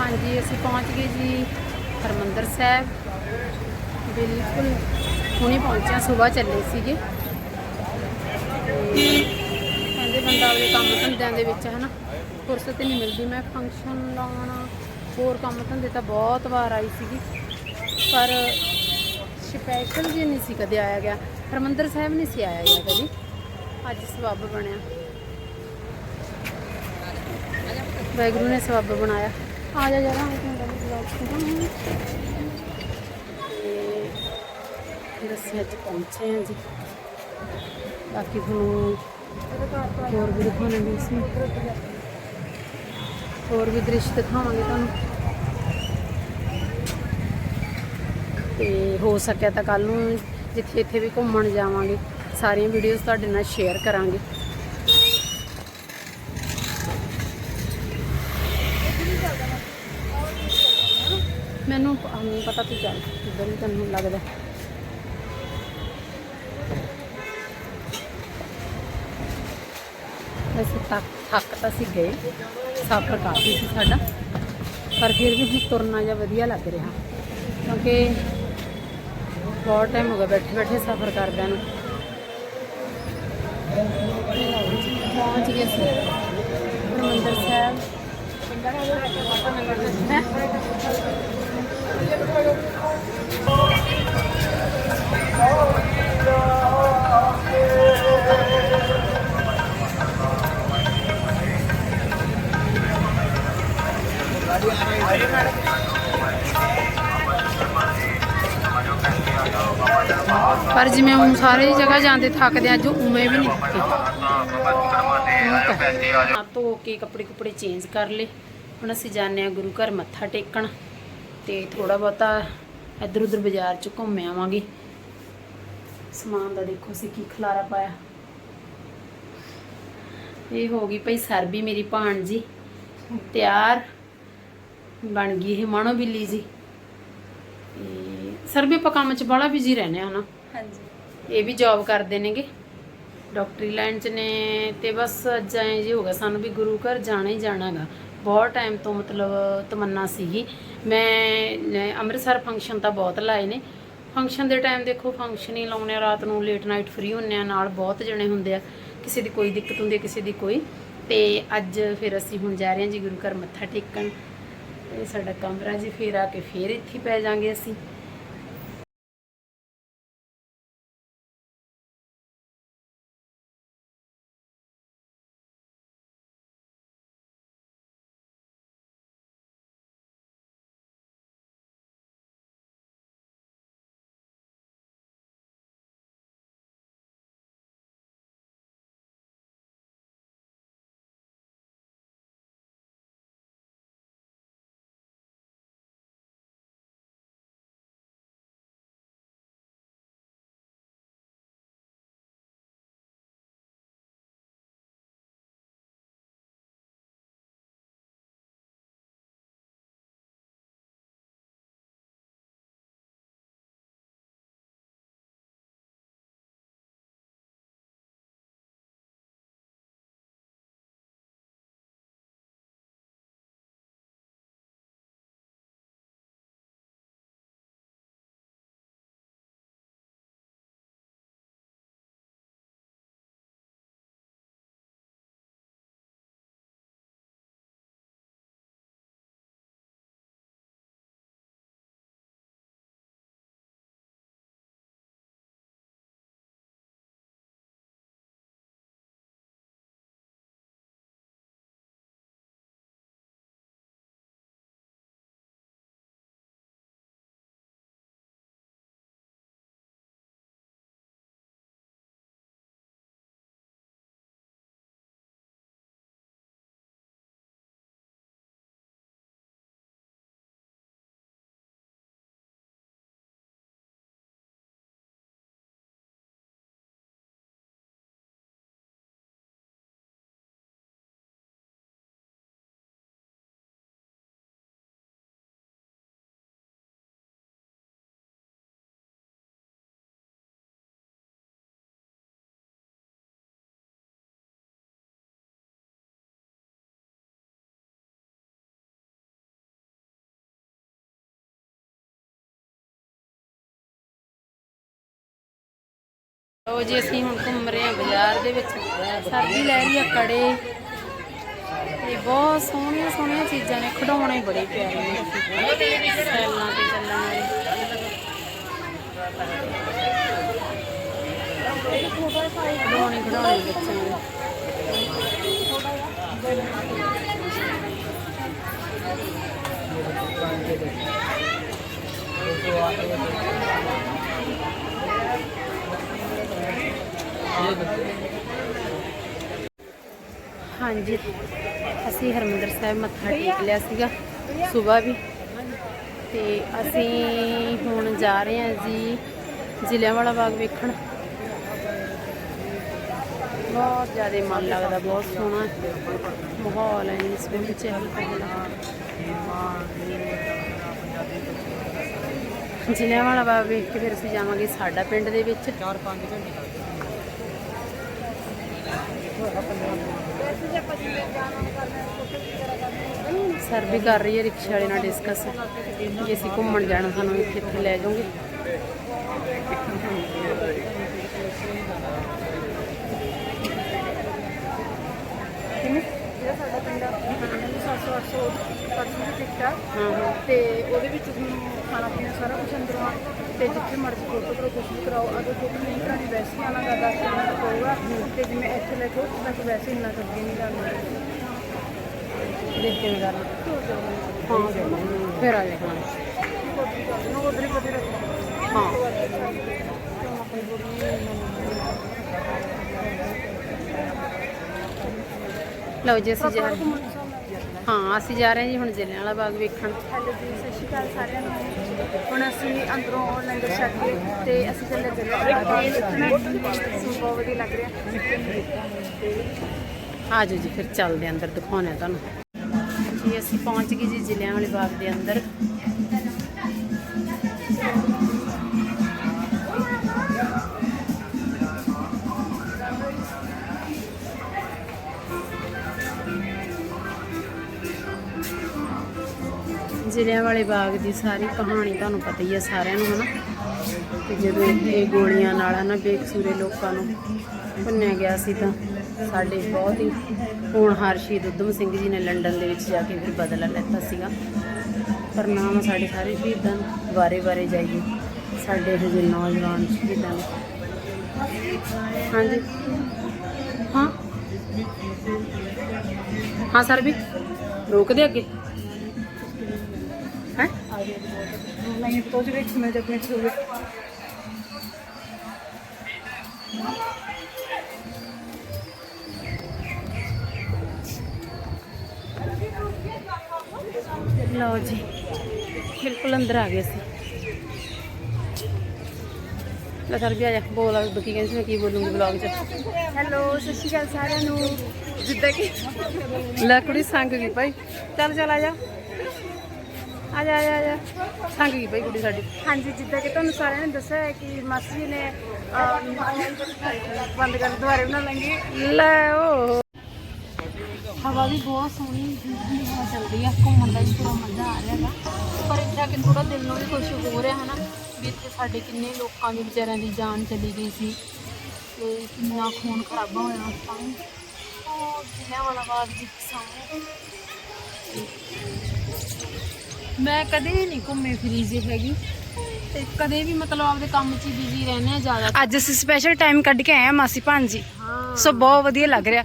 ਹਾਂਜੀ, ਅਸੀਂ ਪਹੁੰਚ ਗਏ ਜੀ ਹਰਮੰਦਰ ਸਾਹਿਬ। ਬਿਲਕੁਲ ਹੁਣੇ ਪਹੁੰਚਿਆ ਸਵੇਰ ਚੱਲੇ ਸੀਗੇ। ਕਹਿੰਦੇ ਬੰਦਾ ਆਪਣੇ ਕੰਮ ਧੰਦਿਆਂ ਦੇ ਵਿੱਚ ਹਨਾ ਫੁਰਸਤ ਨਹੀਂ ਮਿਲਦੀ। ਮੈਂ ਫੰਕਸ਼ਨ ਲਾਉਣਾ, ਹੋਰ ਕੰਮ ਧੰਦੇ ਤਾਂ ਬਹੁਤ ਵਾਰ ਆਈ ਸੀਗੀ। ਪਰ ਸਪੈਸ਼ਲ ਜੇ ਨਹੀਂ ਸੀ ਕਦੇ ਆਇਆ ਗਿਆ, ਹਰਮੰਦਰ ਸਾਹਿਬ ਨਹੀਂ ਸੀ ਆਇਆ ਗਿਆ ਕਦੀ। ਅੱਜ ਸਬੱਬ ਬਣਿਆ। ਵਾਹਿਗੁਰੂ ਨੇ ਸਬੱਬ ਬਣਾਇਆ। ਆ ਜਾ ਜਰਾ ਇੱਕ ਮਿੰਟ ਬਲੌਗ ਫਿਰ ਅਸੀਂ ਅੱਜ ਪਹੁੰਚੇ ਹਾਂ ਜੀ। ਬਾਕੀ ਤੁਹਾਨੂੰ ਹੋਰ ਵੀ ਦਿਖਾਉਣਗੇ ਇਸ ਹੋਰ ਵੀ ਦ੍ਰਿਸ਼ ਦਿਖਾਵਾਂਗੇ ਤੁਹਾਨੂੰ। ਤੇ ਹੋ ਸਕਿਆ ਤਾਂ ਕੱਲ ਨੂੰ ਜਿੱਥੇ ਇੱਥੇ ਵੀ ਘੁੰਮਣ ਜਾਵਾਂਗੇ। ਸਾਰੀਆਂ ਵੀਡੀਓਜ਼ ਤੁਹਾਡੇ ਨਾਲ ਸ਼ੇਅਰ ਕਰਾਂਗੇ। ਮੈਨੂੰ ਪ- ਪਤਾ ਤੂੰ ਚੱਲ ਕਿੱਧਰ ਵੀ ਤੈਨੂੰ ਲੱਗਦਾ। ਵੈਸੇ ਥੱਕ ਥੱਕ ਤਾਂ ਸੀ ਗਏ, ਸਫ਼ਰ ਕਾਫੀ ਸੀ ਸਾਡਾ, ਪਰ ਫਿਰ ਵੀ ਹੁਣ ਤੁਰਨਾ ਜਿਹਾ ਵਧੀਆ ਲੱਗ ਰਿਹਾ। ਕਿਉਂਕਿ ਬਹੁਤ ਟਾਈਮ ਹੋ ਗਿਆ ਬੈਠੇ ਬੈਠੇ ਸਫ਼ਰ ਕਰਦਿਆਂ ਨੂੰ। ਪਹੁੰਚ ਗਏ ਸੀ ਹਰਿਮੰਦਰ ਸਾਹਿਬ। ਹੈਂ? ਪਰ ਜਿਵੇਂ ਹੁਣ ਸਾਰੇ ਜਗ੍ਹਾ ਜਾਂਦੇ ਥੱਕਦੇ ਆ ਜੋ ਉਵੇਂ ਵੀ ਨਹੀਂ ਥੱਕੇ। ਧੋ ਕੇ ਕੱਪੜੇ ਕੁਪੜੇ ਚੇਂਜ ਕਰ ਲਏ। ਹੁਣ ਅਸੀਂ ਜਾਂਦੇ ਆ ਗੁਰੂ ਘਰ ਮੱਥਾ ਟੇਕਣ। ਤੇ ਥੋੜਾ ਬਹੁਤਾ ਇੱਧਰ ਉੱਧਰ ਬਾਜ਼ਾਰ ਚ ਘੁੰਮ ਆਵਾਂਗੇ। ਸਮਾਨ ਦਾ ਦੇਖੋ ਅਸੀਂ ਕੀ ਖਲਾਰਾ ਪਾਇਆ। ਇਹ ਹੋ ਗਈ ਭਈ ਸਰਬੀ ਮੇਰੀ ਭਾਣਜੀ। ਤਿਆਰ ਬਣ ਗਈ ਇਹ ਮਾਣੋ ਬਿੱਲੀ ਜੀ। ਤੇ ਸਰਬੀ ਆਪਾਂ ਕੰਮ ਚ ਬੜਾ ਬਿਜ਼ੀ ਰਹਿੰਦੇ ਹਨਾ। ਹਾਂਜੀ। ਇਹ ਵੀ ਜੌਬ ਕਰਦੇ ਨੇਗੇ। ਡਾਕਟਰੀ ਲਾਈਨ ਚ ਨੇ ਤੇ ਬਸ ਅੱਜ ਐਂ ਜੀ ਹੋ ਗਿਆ ਸਾਨੂੰ ਵੀ ਗੁਰੂ ਘਰ ਜਾਣਾ ਹੀ ਜਾਣਾਗਾ ਬਹੁਤ ਟਾਈਮ ਤੋਂ ਮਤਲਬ ਤਮੰਨਾ ਸੀਗੀ। ਮੈਂ ਅੰਮ੍ਰਿਤਸਰ ਫੰਕਸ਼ਨ ਤਾਂ ਬਹੁਤ ਲਾਏ ਨੇ। ਫੰਕਸ਼ਨ ਦੇ ਟਾਈਮ ਦੇਖੋ ਫੰਕਸ਼ਨ ਹੀ ਲਾਉਣੇ ਆ, ਰਾਤ ਨੂੰ ਲੇਟ ਨਾਈਟ ਫ੍ਰੀ ਹੁੰਨੇ ਆ, ਨਾਲ ਬਹੁਤ ਜਣੇ ਹੁੰਦੇ ਆ। ਕਿਸੇ ਦੀ ਕੋਈ ਦਿੱਕਤ ਹੁੰਦੀ ਹੈ ਕਿਸੇ ਦੀ ਕੋਈ। ਤੇ ਅੱਜ ਫਿਰ ਅਸੀਂ ਹੁਣ ਜਾ ਰਹੇ ਹਾਂ ਜੀ ਗੁਰੂ ਘਰ ਮੱਥਾ ਟੇਕਣ। ਇਹ ਸਾਡਾ ਕਮਰਾ ਜੀ ਫਿਰ ਆ ਕੇ ਫਿਰ ਇੱਥੇ ਪੈ ਜਾਾਂਗੇ ਅਸੀਂ। ਲੋ ਜੀ, ਅਸੀਂ ਹੁਣ ਘੁੰਮ ਰਹੇ ਹਾਂ ਬਾਜ਼ਾਰ ਦੇ ਵਿੱਚ। ਸਰਦੀ ਲੈ ਰਹੀ ਆ ਕੜੇ। ਤੇ ਬਹੁਤ ਸੋਹਣੀਆਂ ਸੋਹਣੀਆਂ ਚੀਜ਼ਾਂ ਨੇ, ਖਿਡੌਣੇ ਬੜੇ ਪਿਆਰੇ ਨੇ। ਸੈਲਾਂ ਤੇ ਚੱਲਣ ਵਾਲੇ ਖਿਡੌਣੇ ਖਿਡੌਣੇ ਬੱਚਿਆਂ ਦੇ ਹਾਂਜੀ, ਅਸੀਂ ਹਰਮੰਦਰ ਸਾਹਿਬ ਮੱਥਾ ਟੇਕ ਲਿਆ ਸੀਗਾ, ਸਵੇਰ ਵੀ। ਤੇ ਅਸੀਂ ਹੁਣ ਜਾ ਰਹੇ ਹਾਂ ਜੀ ਜ਼ਿਲ੍ਹਿਆਂਵਾਲਾ ਬਾਗ ਵੇਖਣ। ਬਹੁਤ ਜ਼ਿਆਦਾ ਮਨ ਲੱਗਦਾ, ਬਹੁਤ ਸੋਹਣਾ ਮਾਹੌਲ ਹੈ ਇਸ ਵੇਲੇ ਚਹਿਲ ਪਹਿਲ ਜ਼ਿਲ੍ਹਿਆਂਵਾਲਾ ਬਾਗ ਵੇਖ ਕੇ ਫਿਰ ਅਸੀਂ ਜਾਵਾਂਗੇ ਸਾਡਾ ਪਿੰਡ ਦੇ ਵਿੱਚ। 4-5 ਘੰਟੇ ਸਰ ਵੀ ਕਰ ਰਹੀ ਹੈ ਰਿਕਸ਼ੇ ਵਾਲੇ ਨਾਲ ਡਿਸਕਸ ਕਿ ਅਸੀਂ ਘੁੰਮਣ ਜਾਣਾ ਸਾਨੂੰ ਇੱਥੇ ਇੱਥੇ ਲੈ ਜਾਓਗੇ ਜਿਹੜਾ ਸਾਡਾ ਪਿੰਡ ਆ 700 800 ਪਰਸਨ ਦੀ ਟਿਕਟ ਤੇ ਉਹਦੇ ਵਿੱਚ ਤੁਹਾਨੂੰ ਖਾਣਾ ਪੀਣਾ ਸਾਰਾ ਕੁਝ ਅੰਦਰੋਂ ਆ। ਤੇ ਜਿੱਥੇ ਮਰਜ਼ੀ ਫੋਟੋ ਕਰੋ ਕੁਝ ਵੀ ਕਰਾਓ। ਅਗਰ ਫੋਟੋ ਨਹੀਂ ਕਰਾਣੀ ਵੈਸੇ ਹੀ ਆਣਾ ਦਾ 10 ਮਿੰਟ ਪਊਗਾ ਤੇ ਜਿਵੇਂ ਇੱਥੇ ਲੈ ਕੇ ਉੱਥੇ ਤੱਕ ਵੈਸੇ ਇੰਨਾ ਕੁ ਅੱਗੇ ਨਹੀਂ ਜਾਣਾ। ਦੇਖ ਕੇ ਕਰਨਾ ਹਾਂ ਫਿਰ ਆ ਜਾਣਾ ਉਧਰ ਹੀ ਕਦੇ ਰੱਖੋ ਹਾਂ। ਲਓ ਜੀ ਅਸੀਂ ਜਾ ਹਾਂ ਅਸੀਂ ਜਾ ਰਹੇ ਹਾਂ ਜੀ ਹੁਣ ਜ਼ਿਲ੍ਹਿਆਂਵਾਲਾ ਬਾਗ ਵੇਖਣ। ਹੈਲੋ ਜੀ ਸਤਿ ਸ਼੍ਰੀ ਅਕਾਲ ਸਾਰਿਆਂ ਨੂੰ। ਹੁਣ ਅਸੀਂ ਅੰਦਰੋਂ ਲੰਗਰ ਛਕ ਕੇ ਤੇ ਅਸੀਂ ਚੱਲੇ ਜਲੇ ਬਹੁਤ ਵਧੀਆ ਲੱਗ ਰਿਹਾ। ਆ ਜਾਓ ਜੀ ਫਿਰ ਚੱਲਦੇ ਅੰਦਰ ਦਿਖਾਉਂਦੇ ਹਾਂ ਤੁਹਾਨੂੰ। ਜੀ ਅਸੀਂ ਪਹੁੰਚ ਗਏ ਜੀ ਜ਼ਿਲ੍ਹਿਆਂਵਾਲੇ ਬਾਗ ਦੇ ਅੰਦਰ। ਜ਼ਿਲ੍ਹਿਆਂਵਾਲੇ ਬਾਗ ਦੀ ਸਾਰੀ ਕਹਾਣੀ ਤੁਹਾਨੂੰ ਪਤਾ ਹੀ ਹੈ ਸਾਰਿਆਂ ਨੂੰ, ਹਨਾ? ਕਿ ਜਦੋਂ ਇਹ ਗੋਲੀਆਂ ਨਾਲ ਨਾ ਬੇਕਸੂਰੇ ਲੋਕਾਂ ਨੂੰ ਭੁੰਨਿਆ ਗਿਆ ਸੀ ਤਾਂ ਸਾਡੇ ਬਹੁਤ ਹੀ ਹੋਣਹਾਰ ਸ਼ਹੀਦ ਉਧਮ ਸਿੰਘ ਜੀ ਨੇ ਲੰਡਨ ਦੇ ਵਿੱਚ ਜਾ ਕੇ ਫਿਰ ਬਦਲਾ ਲੈਤਾ ਸੀਗਾ। ਪਰ ਆ ਸਾਡੇ ਸਾਰੇ ਸ਼ਹੀਦਾਂ ਨੂੰ ਵਾਰੇ ਵਾਰੇ ਜਾਈਏ। ਸਾਡੇ ਹਜੇ ਨੌਜਵਾਨ ਸ਼ਹੀਦਾਂ ਨੂੰ। ਹਾਂਜੀ। ਹਾਂ। ਹਾਂ ਸਰ ਵੀ ਰੋਕਦੇ ਅੱਗੇ? ਲਓ ਜੀ ਬਿਲਕੁਲ ਅੰਦਰ ਆ ਗਏ ਸੀ ਲੈ ਸਰ ਵੀ ਆ ਜਾ ਬੋਲ ਆ ਕੀ ਕਹਿੰਦੀ ਸੀ ਮੈਂ ਕੀ ਬੋਲੂੰਗੀ ਵਲੌਗ 'ਚ? ਹੈਲੋ ਸਤਿ ਸ਼੍ਰੀ ਅਕਾਲ ਸਾਰਿਆਂ ਨੂੰ। ਜਿੱਦਾਂ ਕਿ ਲੈ ਕੁੜੀ ਸੰਗ ਗਈ ਭਾਈ। ਚੱਲ ਚੱਲ ਆ ਜਾ। ਆ ਜਾ ਆ ਜਾ ਆ ਜਾ। ਸੰਗ ਗਈ ਭਾਈ ਕੁੜੀ ਸਾਡੀ? ਹਾਂਜੀ ਜਿੱਦਾਂ ਕਿ ਤੁਹਾਨੂੰ ਸਾਰਿਆਂ ਨੇ ਦੱਸਿਆ ਹੈ ਕਿ ਮਾਸੀ ਜੀ ਨੇ ਅਹ, ਬੰਦ ਕਰ ਦੁਬਾਰੇ ਬਣਾ ਲਾਂਗੇ। ਲੈ ਓ। ਹਵਾ ਵੀ ਬਹੁਤ ਸੋਹਣੀ ਹਵਾ ਚੱਲਦੀ ਆ ਘੁੰਮਣ ਦਾ ਵੀ ਪੂਰਾ ਮਜ਼ਾ ਆ ਰਿਹਾ ਹੈਗਾ। ਪਰ ਇੱਥੇ ਆ ਕੇ ਥੋੜਾ ਦਿਲ ਨੂੰ ਵੀ ਖੁਸ਼ ਹੋ ਰਿਹਾ ਹਨਾ ਵੀ ਇੱਥੇ ਸਾਡੇ ਕਿੰਨੇ ਲੋਕਾਂ ਦੀ ਵਿਚਾਰਿਆਂ ਦੀ ਜਾਨ ਚਲੀ ਗਈ ਸੀ। ਤੇ ਕਿੰਨਾ ਖੂਨ ਖਰਾਬਾ ਹੋਇਆ ਉਸ ਟਾਈਮ ਉਹ ਵਾਲਾ ਸਾਹਮਣੇ ਮੈਂ ਕਦੇ ਨਹੀਂ ਘੁੰਮੇ ਫਿਰੀ ਜੇ ਹੈਗੀ। ਤੇ ਕਦੇ ਵੀ ਮਤਲਬ ਆਪਦੇ ਕੰਮ 'ਚ ਹੀ ਬਿਜ਼ੀ ਰਹਿੰਦੇ ਆ ਜ਼ਿਆਦਾ। ਅੱਜ ਅਸੀਂ ਸਪੈਸ਼ਲ ਟਾਈਮ ਕੱਢ ਕੇ ਆਏ ਆ ਮਾਸੀ ਭਾਂਜੀ ਹਾਂ। ਸੋ ਬਹੁਤ ਵਧੀਆ ਲੱਗ ਰਿਹਾ।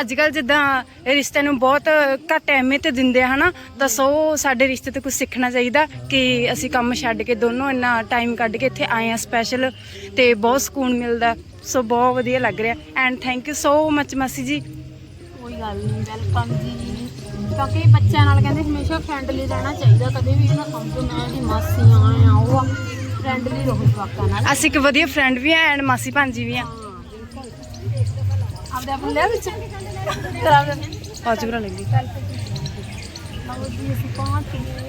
ਅੱਜ ਕੱਲ ਜਿੱਦਾਂ ਰਿਸ਼ਤੇ ਨੂੰ ਬਹੁਤ ਘੱਟ ਅਹਿਮੀਅਤ ਦਿੰਦੇ ਆ ਹਨਾ? ਤਾਂ ਸੋ ਸਾਡੇ ਰਿਸ਼ਤੇ ਤੋਂ ਕੁਝ ਸਿੱਖਣਾ ਚਾਹੀਦਾ ਕਿ ਅਸੀਂ ਕੰਮ ਛੱਡ ਕੇ ਦੋਨੋਂ ਇੰਨਾ ਟਾਈਮ ਕੱਢ ਕੇ ਇੱਥੇ ਆਏ ਆ ਸਪੈਸ਼ਲ ਤੇ ਬਹੁਤ ਸਕੂਨ ਮਿਲਦਾ। ਸੋ ਬਹੁਤ ਵਧੀਆ ਲੱਗ ਰਿਹਾ। And thank you so much ਮਾਸੀ ਜੀ। ਕੋਈ ਗੱਲ ਨਹੀਂ ਵੈਲਕਮ ਜੀ। ਕਿਉਂਕਿ ਬੱਚਿਆਂ ਨਾਲ ਕਹਿੰਦੇ ਹਮੇਸ਼ਾ ਫਰੈਂਡਲੀ ਰਹਿਣਾ ਚਾਹੀਦਾ ਕਦੇ ਵੀ ਇਹ ਨਾ ਸਮਝੋ ਮੈਂ ਇਹਦੀ ਮਾਸੀ ਆ ਆ ਉਹ ਫਰੈਂਡਲੀ ਰਹੋ ਜਵਾਕਾਂ ਨਾਲ। ਅਸੀਂ ਇੱਕ ਵਧੀਆ ਫਰੈਂਡ ਵੀ ਆ ਐਂਡ ਮਾਸੀ ਭਾਂਜੀ ਵੀ ਆ। ਆਪਦੇ ਆਪ ਨੂੰ ਲੈ ਵਿੱਚ। ਕਰਾ ਦੇ। ਆਜੂ ਬਣਾ ਲੱਗੀ ਲਓ ਜੀ ਅਸੀਂ ਪਹੁੰਚ ਗਏ।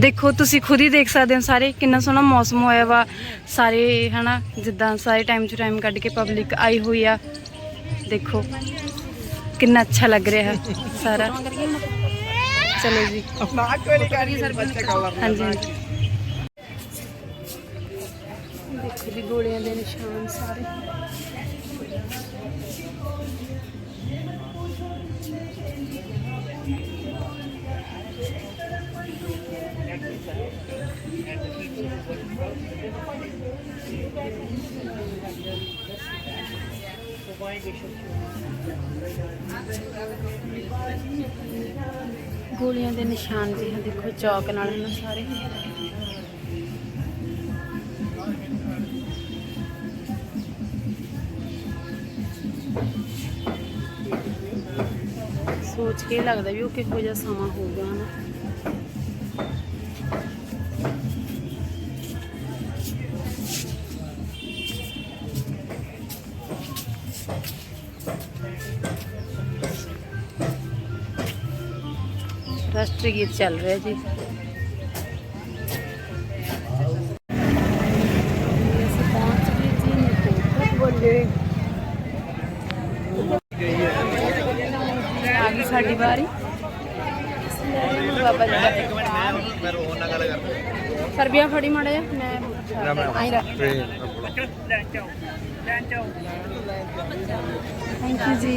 ਦੇਖੋ ਤੁਸੀਂ ਖੁਦ ਹੀ ਦੇਖ ਸਕਦੇ ਹੋ ਸਾਰੇ ਕਿੰਨਾ ਸੋਹਣਾ ਮੌਸਮ ਹੋਇਆ ਵਾ। ਸਾਰੇ ਹਨਾ ਜਿੱਦਾਂ ਸਾਰੇ ਟਾਈਮ ਟੂ ਟਾਈਮ ਕੱਢ ਕੇ ਪਬਲਿਕ ਆਈ ਹੋਈ ਆ। ਦੇਖੋ ਕਿੰਨਾ ਅੱਛਾ ਲੱਗ ਰਿਹਾ ਹੈ ਸਾਰਾ ਚਲੋ ਜੀ ਹਾਂਜੀ ਹਾਂਜੀ ਜੀ ਗੋਲੀਆਂ ਦੇ ਨਿਸ਼ਾਨ ਸਾਰੇ ਗੋਲੀਆਂ ਦੇ ਨਿਸ਼ਾਨ ਜੀ ਹਾਂ ਦੇਖੋ ਚੌਕ ਨਾਲ ਹਨ ਸਾਰੇ। ਸੋਚ ਕੇ ਲੱਗਦਾ ਵੀ ਉਹ ਕਿਹੋ ਜਿਹਾ ਸਮਾਂ ਹੋਊਗਾ, ਹਨਾ। ਰਾਸ਼ਟਰੀ ਗੀਤ ਚੱਲ ਰਿਹਾ ਜੀ। ਜੀ ਆ ਗਈ ਸਾਡੀ ਵਾਰੀ। ਬਾਬਾ ਜੀ ਦਾ ਮੈਂ ਰੋਹਨ ਨਾਲ ਗੱਲ ਕਰਦਾ। ਸਰਬੀਆ ਫੜੀ ਮਾੜਾ ਜਿਹਾ ਮੈਂ ਆਈ ਰੱਖ ਥੈਂਕ ਯੂ ਜੀ।